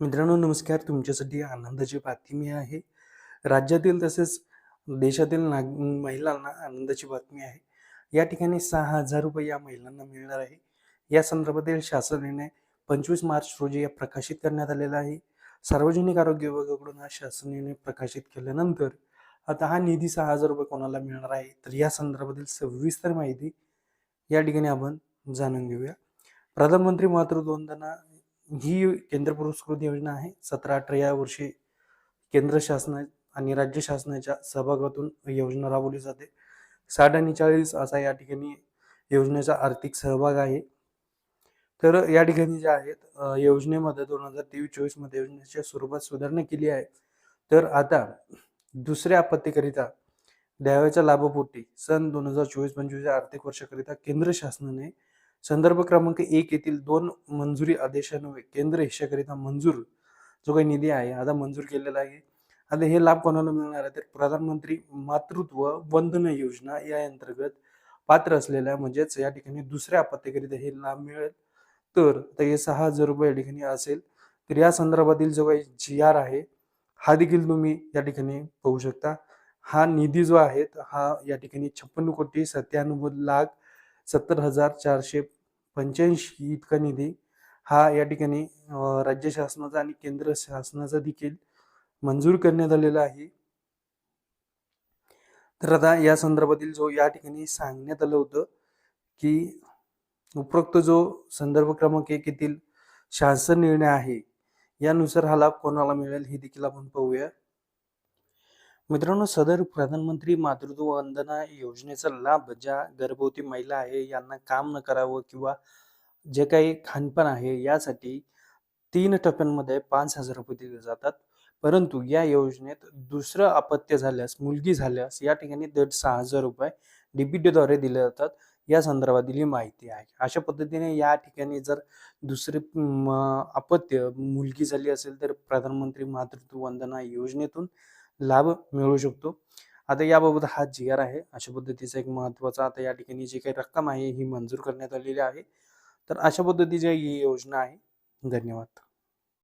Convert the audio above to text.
मित्रांनो नमस्कार. तुमच्यासाठी आनंदाची बातमी आहे. राज्यातील तसेच देशातील नाग महिलांना आनंदाची बातमी आहे. या ठिकाणी सहा हजार रुपये या महिलांना मिळणार आहे. या संदर्भातील शासन निर्णय पंचवीस मार्च रोजी या प्रकाशित करण्यात आलेला आहे. सार्वजनिक आरोग्य विभागाकडून हा शासन निर्णय प्रकाशित केल्यानंतर आता हा निधी सहा हजार रुपये कोणाला मिळणार आहे? तर या संदर्भातील सविस्तर माहिती या ठिकाणी आपण जाणून घेऊया. प्रधानमंत्री मातृत्व वंदना ही केंद्र पुरस्कृत योजना आहे. सतरा अठरा या वर्षी केंद्र शासना आणि राज्य शासनाच्या सहभागातून योजना राबवली जाते. साठ आणि चाळीस असा या ठिकाणी योजनेचा आर्थिक सहभाग आहे. तर या ठिकाणी जे आहेत योजनेमध्ये दोन हजार तेवीस चोवीसमध्ये योजनेच्या स्वरूपात सुधारणा केली आहे. तर आता दुसऱ्या आपत्तीकरिता द्यावयाच्या लाभपोटी सन दोन हजार चोवीस पंचवीस या आर्थिक वर्षाकरिता केंद्र शासनाने संदर्भ क्रमांक एक येथील दोन मंजुरी आदेशान्वये केंद्र हिश्याकरिता मंजूर जो काही निधी आहे आता मंजूर केलेला आहे. आता हे लाभ कोणाला मिळणार आहे? तर प्रधानमंत्री मातृत्व वंदन योजना या अंतर्गत पात्र असलेल्या म्हणजेच या ठिकाणी दुसऱ्या आपत्तीकरिता हे लाभ मिळेल. तर हे सहा हजार रुपये या ठिकाणी असेल. तर या संदर्भातील जो काही जी आर आहे हा देखील तुम्ही या ठिकाणी पाहू शकता. हा निधी जो आहे हा या ठिकाणी छप्पन्न कोटी सत्त्याण्णव लाख सत्तर हजार चारशे पंच्याऐंशी इतका निधी हा या ठिकाणी राज्य शासनाचा आणि केंद्र शासनाचा देखील मंजूर करण्यात आलेला आहे. तर आता या संदर्भातील जो या ठिकाणी सांगण्यात आलं होतं की उपरोक्त जो संदर्भ क्रमांक एक येथील शासन निर्णय आहे यानुसार हा लाभ कोणाला मिळेल हे देखील आपण पाहूया. मित्रांनो सदर प्रधानमंत्री मातृत्व वंदना योजनेचा लाभ ज्या गर्भवती महिला आहे यांना काम न करावं किंवा जे काही खानपान आहे यासाठी तीन टप्प्यांमध्ये पाच हजार रुपये दिले जातात. परंतु या योजनेत दुसरं अपत्य झाल्यास मुलगी झाल्यास या ठिकाणी दर सहा हजार रुपये डीबीटीद्वारे दिले जातात. या संदर्भातील माहिती आहे. अशा पद्धतीने या ठिकाणी जर दुसरे म, अपत्य मुलगी झाली असेल तर प्रधानमंत्री मातृत्व वंदना योजनेतून लाभ मिळू शकतो. आता याबाबत हा जी आर आहे अशा पद्धतीचा एक महत्त्वाचा आता या ठिकाणी जी काही रक्कम आहे ही मंजूर करण्यात आलेली आहे. तर अशा पद्धतीची ही योजना आहे. धन्यवाद.